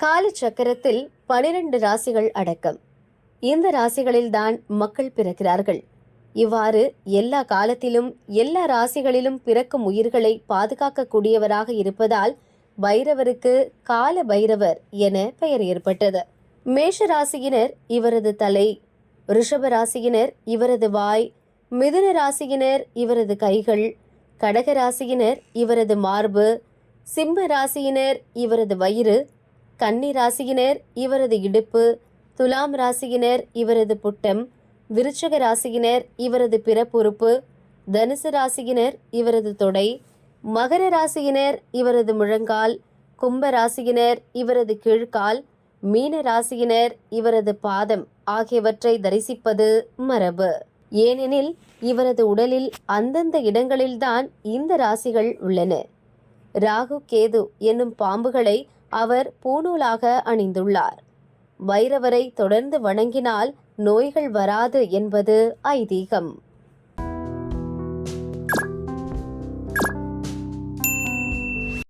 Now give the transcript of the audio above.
காலச்சக்கரத்தில் பனிரெண்டு ராசிகள் அடக்கம். இந்த ராசிகளில்தான் மக்கள் பிறக்கிறார்கள். இவ்வாறு எல்லா காலத்திலும் எல்லா ராசிகளிலும் பிறக்கும் உயிர்களை பாதுகாக்கக்கூடியவராக இருப்பதால் பைரவருக்கு கால பைரவர் என பெயர் ஏற்பட்டது. மேஷ ராசியினர் இவரது தலை ரிஷப ராசியினர் இவரது வாய் மிதுன ராசியினர் இவரது கைகள் கடக ராசியினர் இவரது மார்பு சிம்ம ராசியினர் இவரது வயிறு கன்னி ராசியினர் இவரது இடுப்பு துலாம் ராசியினர் இவரது புட்டம் விருச்சக ராசியினர் இவரது பிறப்புறுப்பு தனுசு ராசியினர் இவரது தொடை மகர ராசியினர் இவரது முழங்கால் கும்ப ராசியினர் இவரது கீழ்கால் மீன ராசியினர் இவரது பாதம் ஆகியவற்றை தரிசிப்பது மரபு. ஏனெனில் இவரது உடலில் அந்தந்த இடங்களில்தான் இந்த ராசிகள் உள்ளன. ராகு கேது என்னும் பாம்புகளை அவர் பூணூலாக அணிந்துள்ளார். வைரவரை தொடர்ந்து வணங்கினால் நோய்கள் வராது என்பது ஐதீகம்.